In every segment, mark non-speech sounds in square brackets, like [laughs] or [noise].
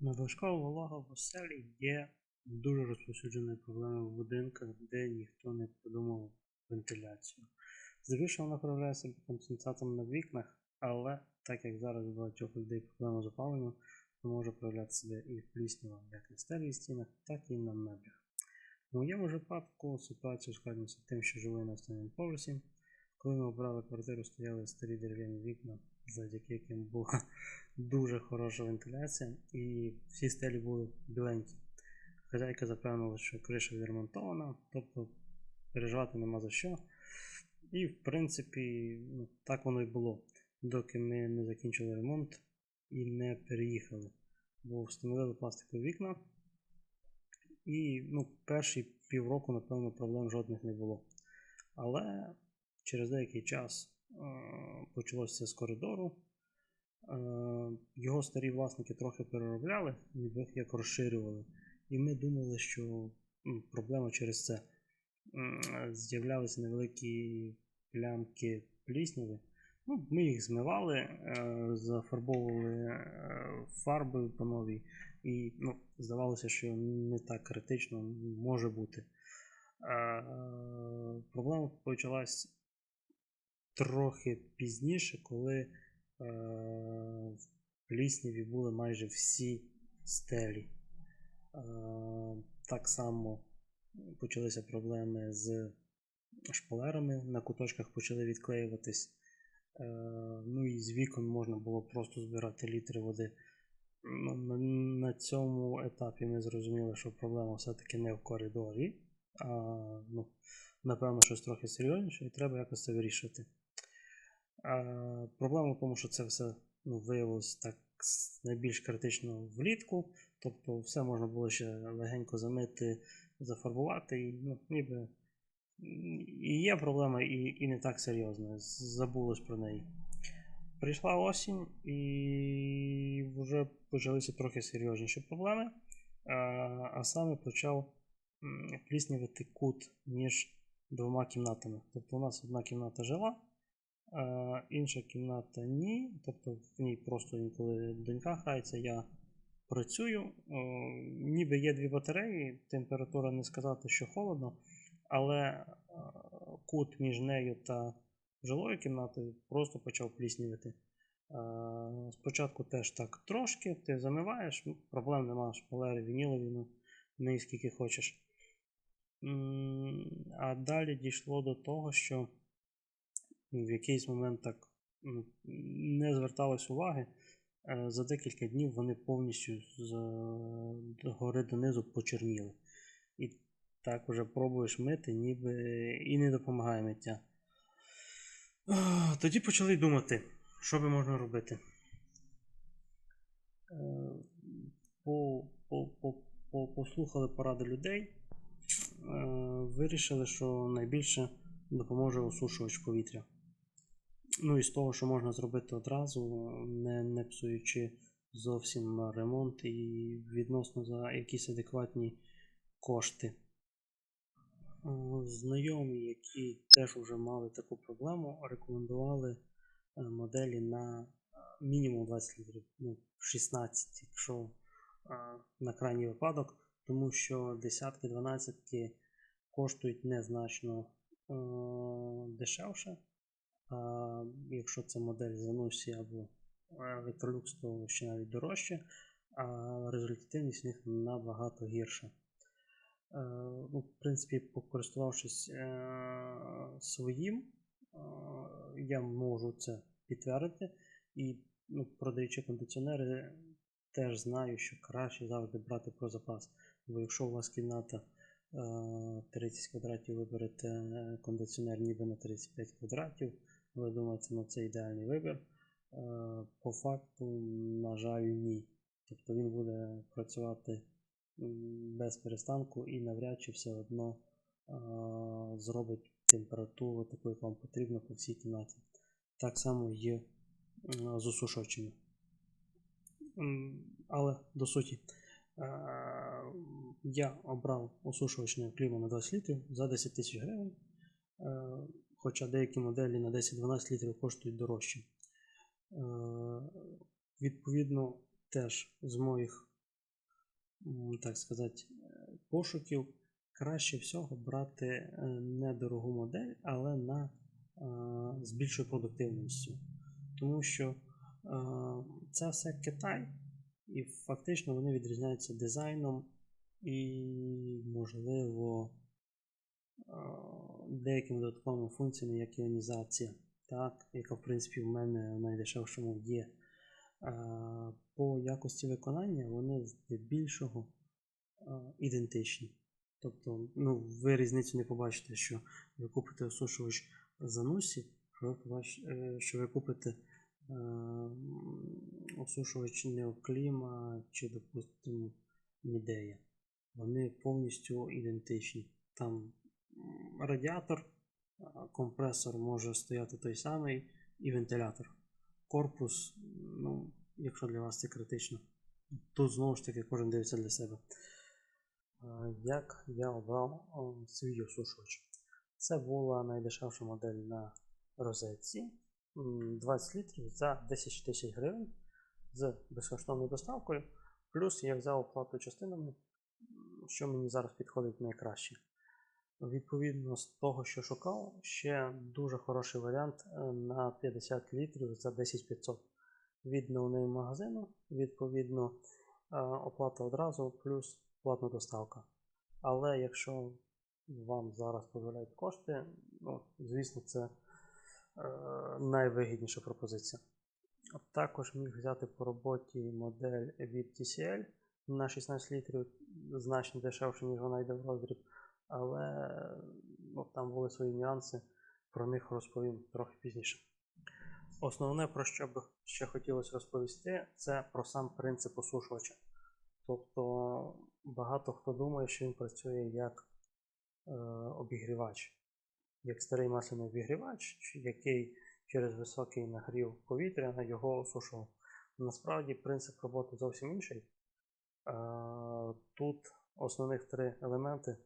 Надлишкова волога в оселі є дуже розповсюдженою проблемою в будинках, де ніхто не продумав вентиляцію. Здебільшого вона проявляється конденсатом на вікнах, але так як зараз у багатьох людей проблема з опаленням, то може проявляти себе і пліснява як на стелі стінах, так і на меблях. У моєму випадку ситуація ускладнюється тим, що живу на останньому поверсі. Коли ми обрали квартиру, стояли старі дерев'яні вікна, завдяки яким була [laughs] дуже хороша вентиляція, і всі стелі були біленькі. Хазяйка запевнила, що криша відремонтована, тобто переживати нема за що. І, в принципі, ну, так воно і було, доки ми не закінчили ремонт і не переїхали. Бо встановили пластикові вікна. І ну, перші півроку, напевно, проблем жодних не було. Але через деякий час почалося це з коридору. Е, його старі власники трохи переробляли, ніби їх як розширювали. І ми думали, що проблема через це. З'являлися невеликі плямки плісняви. Ну, ми їх змивали, е, зафарбовували е, фарбою по новій, і ну, здавалося, що не так критично може бути. Е, Проблема почалась трохи пізніше, коли е, в плісняві були майже всі стелі. Е, Так само почалися проблеми з шпалерами, на куточках почали відклеюватись. Е, Ну і з вікон можна було просто збирати літри води. Ну, на, цьому етапі ми зрозуміли, що проблема все-таки не в коридорі, а ну, напевно, щось трохи серйозніше, і треба якось це вирішувати. Проблема в тому, що це все ну, виявилось так найбільш критично влітку. Тобто все можна було ще легенько замити, зафарбувати, і ну, ніби і є проблема, і, і не так серйозно. Забулось про неї. Прийшла осінь, і вже почалися трохи серйозніші проблеми. А, а саме почав м, пліснявити кут між двома кімнатами. Тобто у нас одна кімната жила, інша кімната ні. Тобто в ній просто інколи донька грається, я працюю. Ніби є дві батареї, температура не сказати, що холодно, але е, кут між нею та жилою кімнатою просто почав пліснявити. Е, Спочатку теж так трошки, ти замиваєш, ну, проблем нема, шпалери вінілові, ну, не скільки хочеш. А далі дійшло до того, що в якийсь момент так не зверталось уваги. Е, За декілька днів вони повністю з гори донизу почерніли. І так вже пробуєш мити, ніби і не допомагає миття. Тоді почали думати, що би можна робити. Е, По, по, по, по, послухали поради людей, е, вирішили, що найбільше допоможе осушувач повітря. Ну і з того, що можна зробити одразу, не, не псуючи зовсім ремонт і відносно за якісь адекватні кошти. Е, Знайомі, які теж вже мали таку проблему, рекомендували е, моделі на е, мінімум 20 літрів, ну, 16, якщо на крайній випадок, тому що десятки, дванадцятки коштують незначно дешевше. Якщо це модель Zanussi або Electrolux, то ще навіть дорожче, а результативність в них набагато гірша. Е, ну, в принципі, покористувавшись е, своїм, е, я можу це підтвердити. І ну, продаючи кондиціонери, теж знаю, що краще завжди брати про запас. Бо якщо у вас кімната е, 30 квадратів, ви берете е, кондиціонер ніби на 35 квадратів, ви думаєте, ну це ідеальний вибір. Е, По факту, на жаль, ні. Тобто він буде працювати без перестанку і навряд чи все одно е, зробить температуру таку, як вам потрібно по всій кімнаті. Так само є з осушувачами. Але до суті, е, я обрав осушувачне клімат на 20 літрів за 10 тисяч гривень. Хоча деякі моделі на 10-12 літрів коштують дорожче. Е, Відповідно, теж з моїх так сказати, пошуків, краще всього брати е, недорогу модель, але на, е, з більшою продуктивністю. Тому що це все Китай, і фактично вони відрізняються дизайном і, можливо, деякими додатковими функціями, як іонізація, так, яка, в принципі, в мене в найдешевшому є. По якості виконання вони здебільшого ідентичні. Тобто, ну, ви різницю не побачите, що ви купите осушувач Занусі, що ви, е, купите е, осушувач Неокліма чи, допустимо, Мідея. Вони повністю ідентичні. Там радіатор, компресор може стояти той самий і вентилятор. Корпус, ну, якщо для вас це критично, тут знову ж таки кожен дивиться для себе. Як я обрав свій осушувач? Це була найдешевша модель на розетці. 20 літрів за 10 тисяч гривень з безкоштовною доставкою. Плюс я взяв оплату частинами, що мені зараз підходить найкраще. Відповідно з того, що шукав, ще дуже хороший варіант е, на 50 літрів за 10 500 від новини магазину, відповідно, е, оплата одразу плюс платна доставка. Але якщо вам зараз дозволяють кошти, ну, звісно, це е, найвигідніша пропозиція. Також міг взяти по роботі модель від TCL на 16 літрів, значно дешевше, ніж вона йде в роздріб, але ну, там були свої нюанси, про них розповім трохи пізніше. Основне, про що б ще хотілося розповісти, це про сам принцип осушувача. Тобто багато хто думає, що він працює як е, обігрівач, як старий масляний обігрівач, який через високий нагрів повітря його осушував. Насправді принцип роботи зовсім інший. Е, тут основних три елементи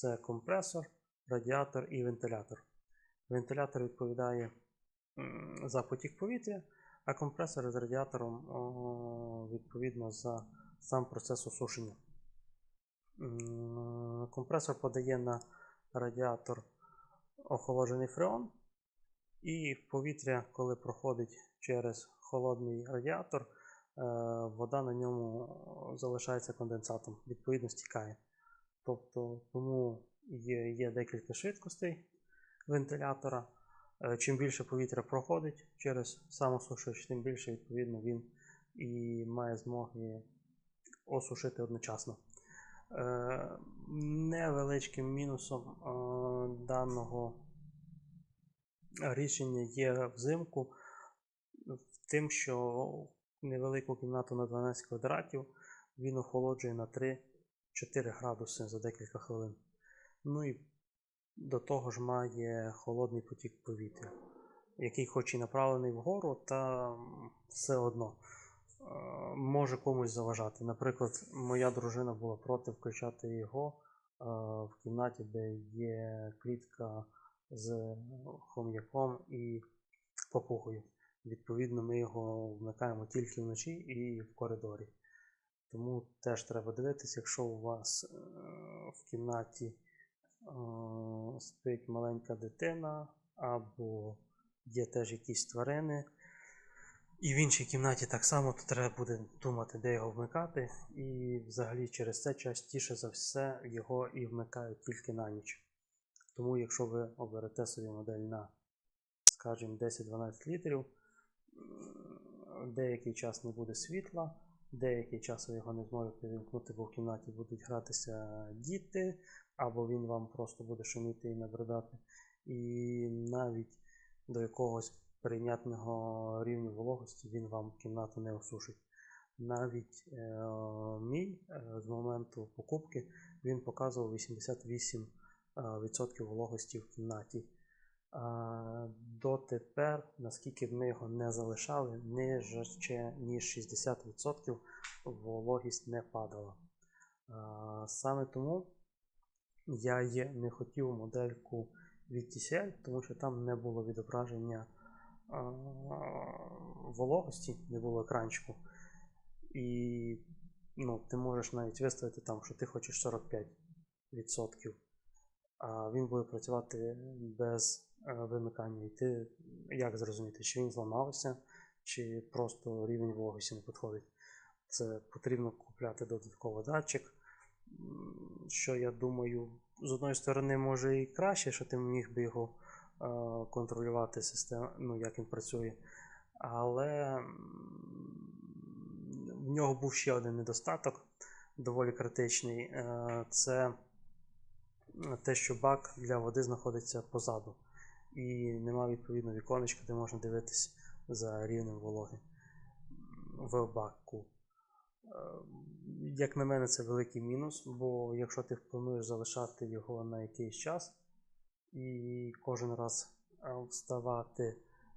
це компресор, радіатор і вентилятор. Вентилятор відповідає за потік повітря, а компресор з радіатором відповідно за сам процес осушення. Компресор подає на радіатор охолоджений фреон, і повітря, коли проходить через холодний радіатор, е, вода на ньому залишається конденсатом, відповідно стікає. Тобто, тому є, є декілька швидкостей вентилятора. Е, Чим більше повітря проходить через сам осушувач, тим більше відповідно він і має змоги осушити одночасно. Е, Невеличким мінусом е, даного рішення є взимку тим, що невелику кімнату на 12 квадратів він охолоджує на 3-4 градуси за декілька хвилин. Ну і до того ж має холодний потік повітря, який хоч і направлений вгору, та все одно е, може комусь заважати. Наприклад, моя дружина була проти включати його е, в кімнаті, де є клітка з хом'яком і папугою. Відповідно, ми його вмикаємо тільки вночі і в коридорі. Тому теж треба дивитися, якщо у вас е, в кімнаті е, спить маленька дитина, або є теж якісь тварини. І в іншій кімнаті так само, то треба буде думати, де його вмикати. І взагалі через це частіше за все його і вмикають тільки на ніч. Тому, якщо ви оберете собі модель на, скажімо, 10-12 літрів, деякий час не буде світла, деякий час ви його не зможете вімкнути, бо в кімнаті будуть гратися діти, або він вам просто буде шуміти і набридати. І навіть до якогось прийнятного рівня вологості він вам кімнату не осушить. Навіть е, мій е, з моменту покупки він показував 88% е, вологості в кімнаті. Дотепер, наскільки б ми його не залишали, нижче ніж 60% вологість не падала. Саме тому я не хотів модельку від TCL, тому що там не було відображення вологості, не було екранчику. І ну, ти можеш навіть виставити там, що ти хочеш 45%, а він буде працювати без вимикання. І ти як зрозуміти, чи він зламався, чи просто рівень вологості не підходить. Це потрібно купляти додатково датчик. Що я думаю, з одної сторони, може і краще, що ти міг би його е, контролювати систему, ну, як він працює. Але в нього був ще один недостаток, доволі критичний. Е, Це те, що бак для води знаходиться позаду. І нема відповідно віконечка, де можна дивитись за рівнем вологи в баку. Е, Як на мене, це великий мінус, бо якщо ти плануєш залишати його на якийсь час і кожен раз е, вставати,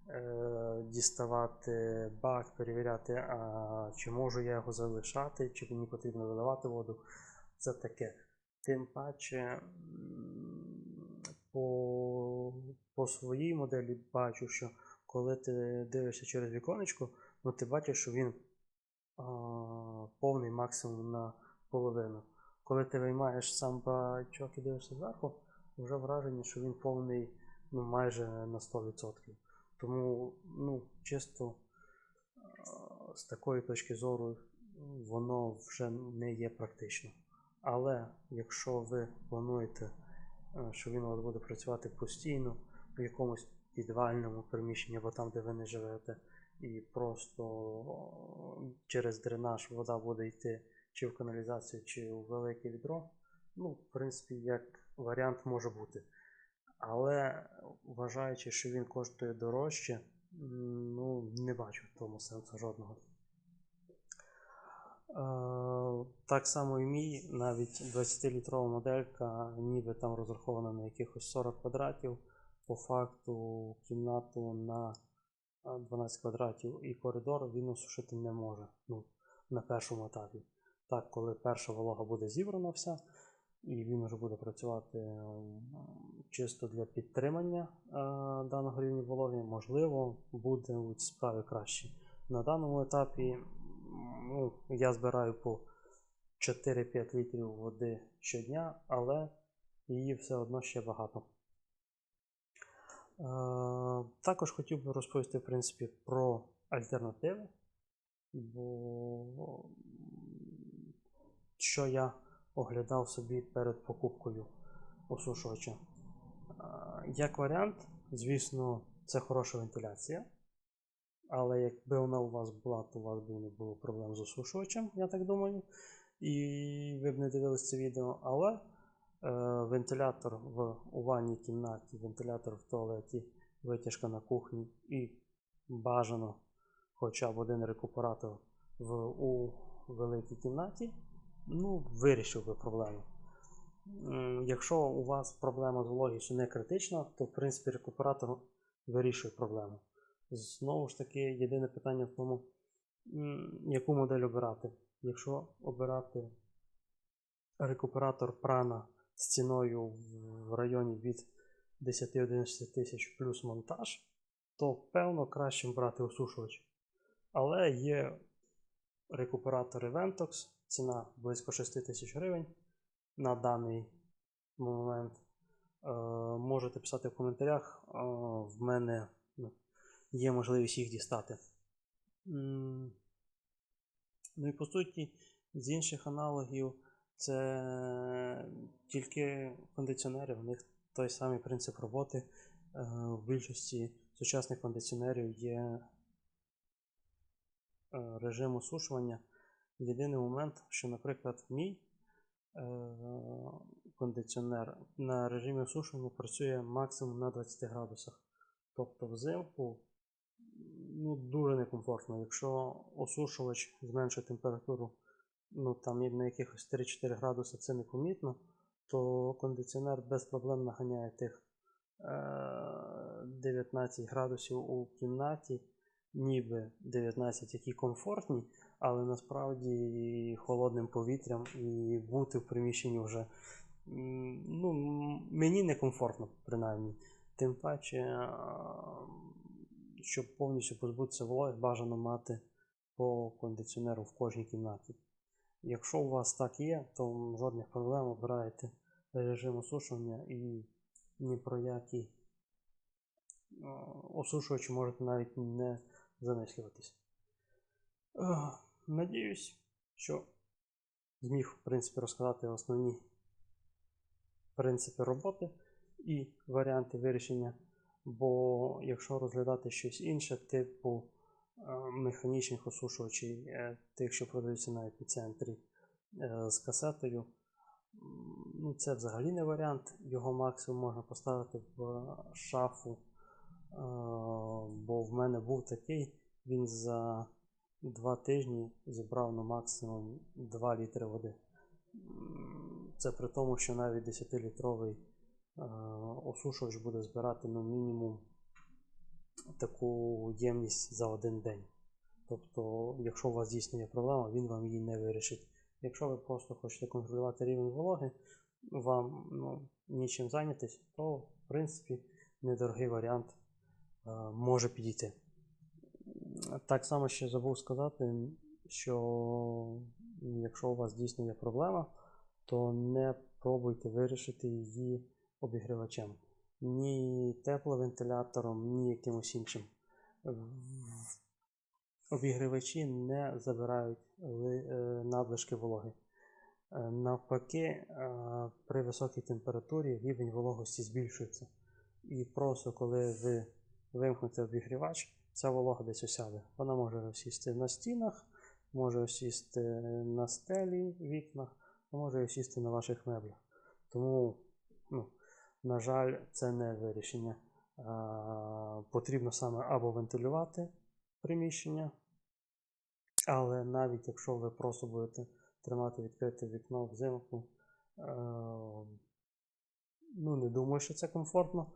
е, діставати бак, перевіряти, а чи можу я його залишати, чи мені потрібно виливати воду, це таке. Тим паче по, по своїй моделі бачу, що коли ти дивишся через віконечко, ну ти бачиш, що він а, повний максимум на половину. Коли ти виймаєш сам бачок і дивишся зверху, вже враження, що він повний ну, майже на 100%. Тому ну, чисто а, з такої точки зору воно вже не є практично. Але якщо ви плануєте, що він у буде працювати постійно в якомусь підвальному приміщенні або там, де ви не живете, і просто через дренаж вода буде йти чи в каналізацію, чи у велике відро, ну, в принципі, як варіант може бути. Але вважаючи, що він коштує дорожче, ну, не бачу в тому сенсу жодного. Е, Так само і мій, навіть 20-літрова моделька, ніби там розрахована на якихось 40 квадратів. По факту кімнату на 12 квадратів і коридор він осушити не може ну, на першому етапі. Так, коли перша волога буде зібрана вся, і він вже буде працювати чисто для підтримання е, даного рівня вологи, можливо, буде у справі краще. На даному етапі ну, я збираю по 4-5 літрів води щодня, але її все одно ще багато. Е, Також хотів би розповісти, в принципі, про альтернативи, бо що я оглядав собі перед покупкою осушувача. Е, Як варіант, звісно, це хороша вентиляція. Але якби вона у вас була, то у вас би не було проблем з осушувачем, я так думаю. І ви б не дивились це відео. Але е, вентилятор в у ванній кімнаті, вентилятор в туалеті, витяжка на кухні і бажано хоча б один рекуператор в, у великій кімнаті, ну, вирішив би проблему. Якщо у вас проблема з вологістю не критична, то в принципі рекуператор вирішує проблему. Знову ж таки, єдине питання в тому, яку модель обирати. Якщо обирати рекуператор прана з ціною в районі від 10-11 тисяч плюс монтаж, то певно краще брати осушувач. Але є рекуператори Ventox, ціна близько 6 тисяч гривень на даний момент. Е, можете писати в коментарях. Е, в мене є можливість їх дістати. Ну і по суті, з інших аналогів це тільки кондиціонери, у них той самий принцип роботи. Е, В більшості сучасних кондиціонерів є е, режим осушування. Єдиний момент, що, наприклад, мій е, кондиціонер на режимі осушування працює максимум на 20 градусах. Тобто взимку ну, дуже некомфортно. Якщо осушувач зменшує температуру ну, там, на якихось 3-4 градуси, це непомітно, то кондиціонер без проблем наганяє тих е, 19 градусів у кімнаті, ніби 19, які комфортні, але насправді холодним повітрям і бути в приміщенні вже ну, мені некомфортно, принаймні. Тим паче, щоб повністю позбутися вологи, бажано мати по кондиціонеру в кожній кімнаті. Якщо у вас так є, то жодних проблем обираєте режим осушування і ні про які е, осушувачі можете навіть не замислюватись. Е, Надіюсь, що зміг, в принципі, розказати основні принципи роботи і варіанти вирішення. Бо якщо розглядати щось інше, типу е, механічних осушувачів, е, тих, що продаються на епіцентрі е, з касетою, ну, це взагалі не варіант. Його максимум можна поставити в шафу. Бо в мене був такий, він за два тижні зібрав на максимум 2 літри води. Це при тому, що навіть 10-літровий е, осушувач буде збирати ну, мінімум таку ємність за один день. Тобто, якщо у вас дійсно є проблема, він вам її не вирішить. Якщо ви просто хочете контролювати рівень вологи, вам ну, нічим зайнятись, то в принципі недорогий варіант е, може підійти. Так само ще забув сказати, що якщо у вас дійсно є проблема, то не пробуйте вирішити її обігрівачем. Ні тепловентилятором, ні якимось іншим. Обігрівачі не забирають е, надлишки вологи. Е, Навпаки, е, при високій температурі рівень вологості збільшується. І просто коли ви вимкнете обігрівач, ця волога десь осяде. Вона може осісти на стінах, може осісти на стелі, вікнах, а може осісти на ваших меблях. Тому, на жаль, це не вирішення. Потрібно саме або вентилювати приміщення, але навіть якщо ви просто будете тримати відкрите вікно взимку, е, ну не думаю, що це комфортно.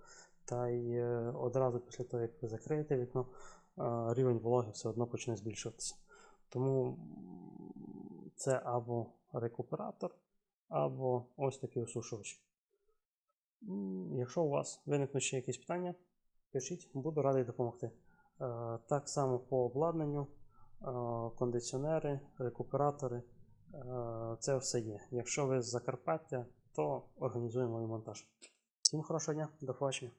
Та й е, одразу після того, як ви закриєте вікно, е, рівень вологи все одно почне збільшуватися. Тому це або рекуператор, або ось такий осушувач. Якщо у вас виникнуть ще якісь питання, пишіть, буду радий допомогти. Е, Так само по обладнанню, е, кондиціонери, рекуператори, е, це все є. Якщо ви з Закарпаття, то організуємо монтаж. Всім хорошого дня, до побачення.